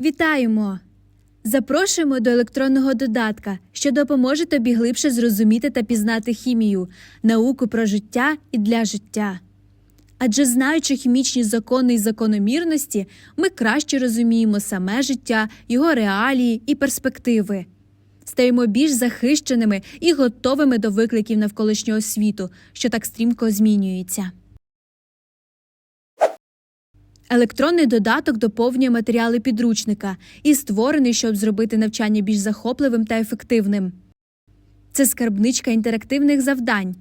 Вітаємо! Запрошуємо до електронного додатка, що допоможе тобі глибше зрозуміти та пізнати хімію, науку про життя і для життя. Адже знаючи хімічні закони і закономірності, ми краще розуміємо саме життя, його реалії і перспективи. Стаємо більш захищеними і готовими до викликів навколишнього світу, що так стрімко змінюється. Електронний додаток доповнює матеріали підручника і створений, щоб зробити навчання більш захопливим та ефективним. Це скарбничка інтерактивних завдань,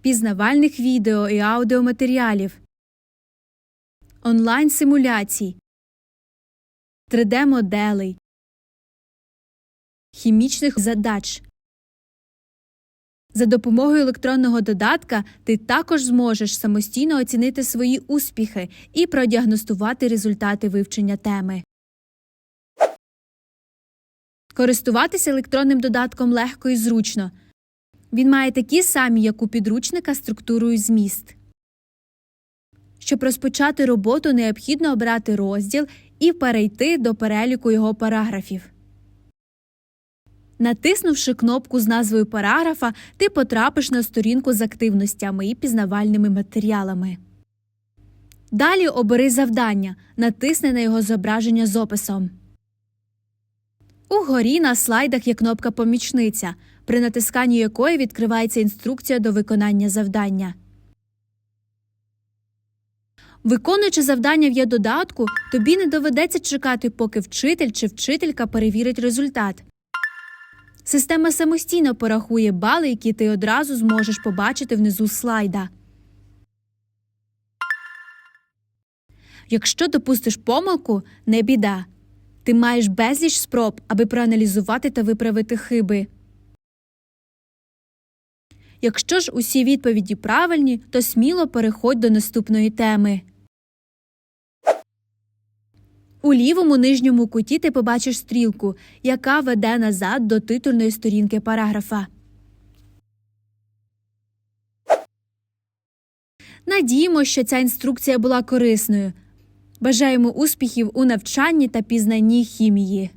пізнавальних відео і аудіоматеріалів, онлайн симуляцій, 3D-моделей, хімічних задач. За допомогою електронного додатка ти також зможеш самостійно оцінити свої успіхи і продіагностувати результати вивчення теми. Користуватися електронним додатком легко і зручно. Він має такі самі, як у підручника, структуру і зміст. Щоб розпочати роботу, необхідно обрати розділ і перейти до переліку його параграфів. Натиснувши кнопку з назвою параграфа, ти потрапиш на сторінку з активностями і пізнавальними матеріалами. Далі обери завдання, натисни на його зображення з описом. Угорі на слайдах є кнопка Помічниця, при натисканні якої відкривається інструкція до виконання завдання. Виконуючи завдання в є додатку, тобі не доведеться чекати, поки вчитель чи вчителька перевірить результат. Система самостійно порахує бали, які ти одразу зможеш побачити внизу слайда. Якщо допустиш помилку, не біда. Ти маєш безліч спроб, аби проаналізувати та виправити хиби. Якщо ж усі відповіді правильні, то сміло переходь до наступної теми. У лівому нижньому куті ти побачиш стрілку, яка веде назад до титульної сторінки параграфа. Надіємо, що ця інструкція була корисною. Бажаємо успіхів у навчанні та пізнанні хімії.